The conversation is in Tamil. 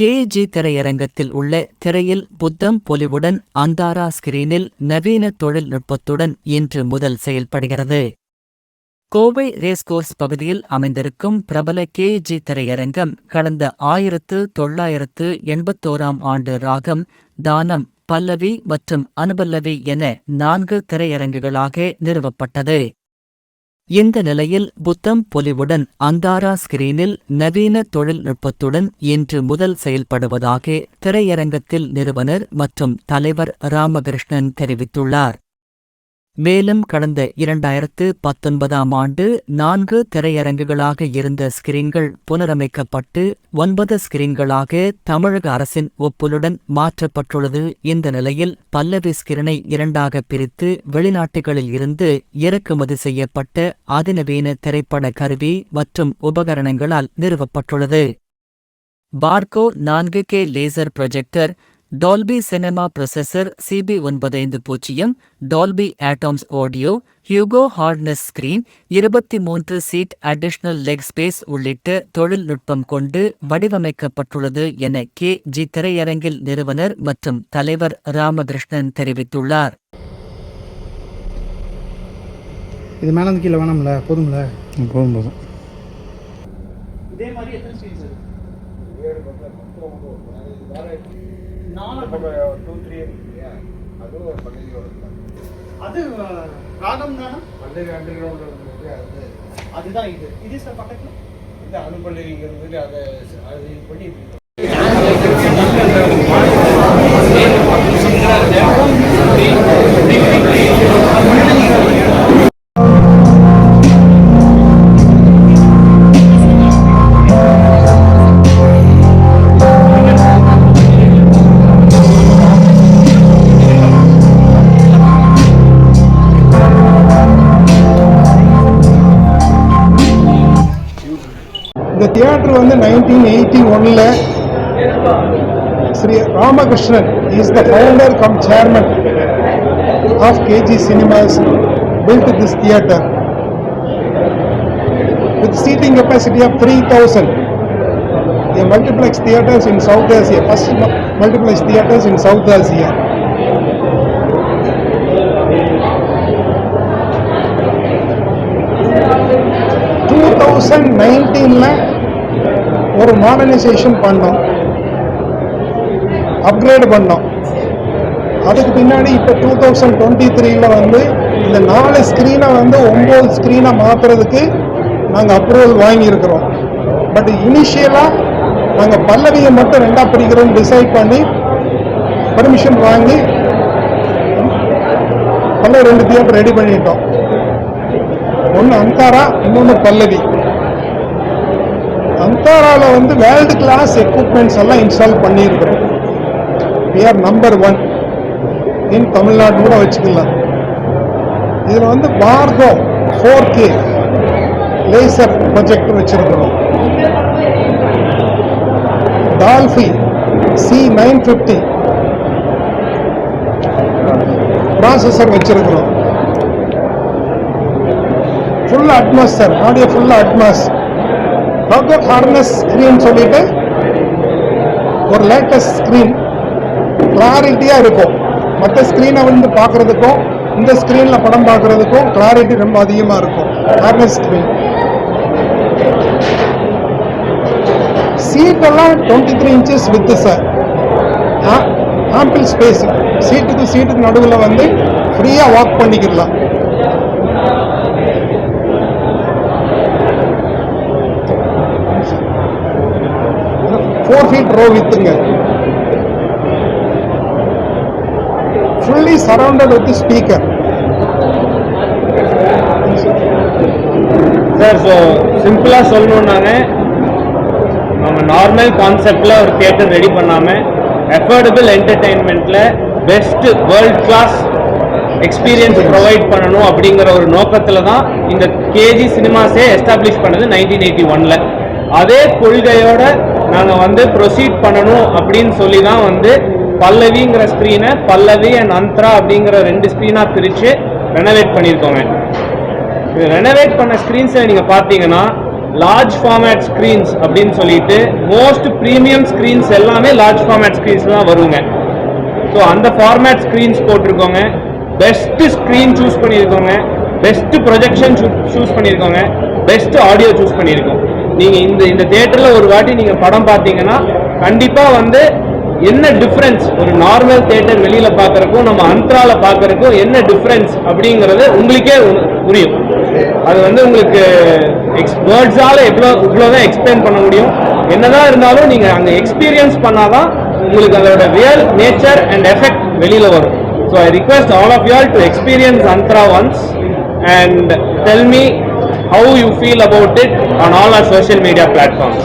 கேஜி திரையரங்கத்தில் உள்ள திரையில் புத்தம் பொலிவுடன் அந்தாரா ஸ்கிரீனில் நவீன தொழில்நுட்பத்துடன் இன்று முதல் செயல்படுகிறது. கோவை ரேஸ்கோர்ஸ் பகுதியில் அமைந்திருக்கும் பிரபல கேஜி திரையரங்கம் கடந்த ஆயிரத்து தொள்ளாயிரத்து எண்பத்தோராம் ஆண்டு ராகம் தானம் பல்லவி மற்றும் அனுபல்லவி என நான்கு திரையரங்குகளாக நிறுவப்பட்டது. இந்த நிலையில் புத்தம் பொலிவுடன் அந்தாரா ஸ்கிரீனில் நவீன தொழில்நுட்பத்துடன் இன்று முதல் செயல்படுவதாக திரையரங்கத்தில் நிறுவனர் மற்றும் தலைவர் ராமகிருஷ்ணன் தெரிவித்துள்ளார். மேலும் கடந்த இரண்டாயிரத்து பத்தொன்பதாம் ஆண்டு நான்கு திரையரங்குகளாக இருந்த ஸ்கிரீன்கள் புனரமைக்கப்பட்டு ஒன்பது ஸ்கிரீன்களாக தமிழக அரசின் ஒப்புதலுடன் மாற்றப்பட்டுள்ளது. இந்த நிலையில் பல்லவி ஸ்கிரீனை இரண்டாக பிரித்து வெளிநாட்டுகளில் இருந்து இறக்குமதி செய்யப்பட்ட அதிநவீன திரைப்பட கருவி மற்றும் உபகரணங்களால் நிறுவப்பட்டுள்ளது. பார்கோ நான்கு K laser projector Dolby cinema processor CP ஒன்பதைந்து பூஜ்ஜியம் டால்பி ஆட்டம்ஸ் ஆடியோ ஹியூகோ ஹார்ட்னஸ் ஸ்கிரீன் இருபத்தி மூன்று சீட் அடிஷனல் லெக் ஸ்பேஸ் உள்ளிட்ட தொழில்நுட்பம் கொண்டு வடிவமைக்கப்பட்டுள்ளது என கே. ஜி. திரையரங்கில் நிறுவனர் மற்றும் தலைவர் ராமகிருஷ்ணன் தெரிவித்துள்ளார். இது மேலே இருந்து கீழே வேணாம்ல போதும்ல? போதும் போதும். இதே மாதிரி எத்தனை ஸ்பீஸ் டூ த்ரீ அதுவும் பள்ளி அது ராகம் தானே? பள்ளி அண்டர் கிரவுண்ட் இருந்தது அது. அதுதான் இது. இது சார் பக்கத்தில்? இது அனுப்பள்ளிங்கிறது அதை அது பண்ணி இந்த தியேட்டர் வந்து நைன்டீன் எயிட்டி ஒன்ல Sri Ramakrishnan is the founder cum chairman of KG cinemas build this theatre with seating capacity of three thousand a multiplex theaters in South Asia, first multiplex theaters in South Asia. Thousand நைன்டீனில் ஒரு மாடர்னைசேஷன் பண்ணோம். அப்கிரேட் பண்ணோம். அதுக்கு பின்னாடி இப்போ டூ தௌசண்ட் டுவெண்ட்டி த்ரீயில் வந்து இந்த நாலு ஸ்க்ரீனை வந்து ஒம்பது ஸ்க்ரீனை மாற்றுறதுக்கு நாங்கள் அப்ரூவல் வாங்கியிருக்கிறோம். பட் இனிஷியலாக நாங்கள் பல்லவியை மட்டும் ரெண்டாக பிரிக்கிறோம்னு டிசைட் பண்ணி பர்மிஷன் வாங்கி பல்லவி ரெண்டு தியேட்டர் ரெடி பண்ணிட்டோம். ஒன்று அங்காரா இன்னொன்று பல்லவி. அந்தாராவில் வந்து வேர்ல்டு கிளாஸ் எக்யூப்மெண்ட்ஸ் எல்லாம் இன்ஸ்டால் பண்ணியிருக்கிறோம். We are number one in Tamil Nadu கூட வச்சுக்கலாம். இதில் வந்து Barco four K laser project வச்சிருக்கிறோம். Dolby C nine fifty processor வச்சிருக்கிறோம். Full Atmos sir audio full Atmos doctor Harkness screen சொல்லிட்டு ஒரு லேட்டஸ்ட் ஸ்க்ரீன் கிளாரிட்டியாக இருக்கும். மற்ற ஸ்க்ரீனை வந்து பார்க்குறதுக்கும் இந்த ஸ்க்ரீனில் படம் பார்க்குறதுக்கும் கிளாரிட்டி ரொம்ப அதிகமாக இருக்கும். Harkness screen சீட்டெல்லாம் twenty three inches with sir ample space சீட்டுக்கு சீட்டுக்கு நடுவில் வந்து ஃப்ரீயாக வாக் பண்ணிக்கிடலாம். Four feet row வித்துங்க fully surrounded with speaker sir so சிம்பிளாக சொல்லணுன்னாங்க நம்ம நார்மல் கான்செப்டில் ஒரு தியேட்டர் ரெடி பண்ணாமல் affordable என்டர்டெயின்மெண்ட்டில் best world class experience provide பண்ணணும் அப்படிங்கிற ஒரு நோக்கத்தில் தான் இந்த கேஜி சினிமாஸே எஸ்டாப்ளிஷ் பண்ணது நைன்டீன் எயிட்டி ஒனில் அதே கொள்கையோட நாங்கள் வந்து ப்ரொசீட் பண்ணணும் அப்படின்னு சொல்லி தான் வந்து பல்லவிங்கிற ஸ்க்ரீனை பல்லவி அண்ட் அந்த்ரா அப்படிங்கிற ரெண்டு ஸ்க்ரீனாக பிரித்து ரெனோவேட் பண்ணியிருக்கோங்க இது ரெனோவேட் பண்ண ஸ்க்ரீன்ஸில் நீங்கள் பார்த்தீங்கன்னா லார்ஜ் ஃபார்மேட் ஸ்க்ரீன்ஸ் அப்படின்னு சொல்லிட்டு மோஸ்ட் ப்ரீமியம் ஸ்க்ரீன்ஸ் எல்லாமே லார்ஜ் ஃபார்மேட் ஸ்க்ரீன்ஸ் தான் வருங்க. ஸோ அந்த ஃபார்மேட் ஸ்க்ரீன்ஸ் போட்டிருக்கோங்க. பெஸ்ட்டு ஸ்க்ரீன் சூஸ் பண்ணியிருக்கோங்க. பெஸ்ட்டு ப்ரொஜெக்ஷன் சூஸ் பண்ணியிருக்கோங்க. பெஸ்ட்டு ஆடியோ சூஸ் பண்ணியிருக்கோம். நீங்கள் இந்த இந்த தேட்டரில் ஒரு வாட்டி நீங்கள் படம் பார்த்தீங்கன்னா கண்டிப்பாக வந்து என்ன டிஃப்ரென்ஸ் ஒரு நார்மல் தேட்டர் வெளியில் பார்க்குறக்கும் நம்ம அந்த்ரால பார்க்குறக்கும் என்ன டிஃப்ரென்ஸ் அப்படிங்கிறது உங்களுக்கே புரியும். அது வந்து உங்களுக்கு எக்ஸ் வேர்ட்ஸால் எவ்வளோ இவ்வளோதான் எக்ஸ்பிளைன் பண்ண முடியும். என்னதான் இருந்தாலும் நீங்கள் அங்கே எக்ஸ்பீரியன்ஸ் பண்ணாதான் உங்களுக்கு அதோட ரியல் நேச்சர் அண்ட் எஃபெக்ட் வெளியில் வரும். So I request all of you to experience Antara once and tell me how you feel about it on all our social media platforms.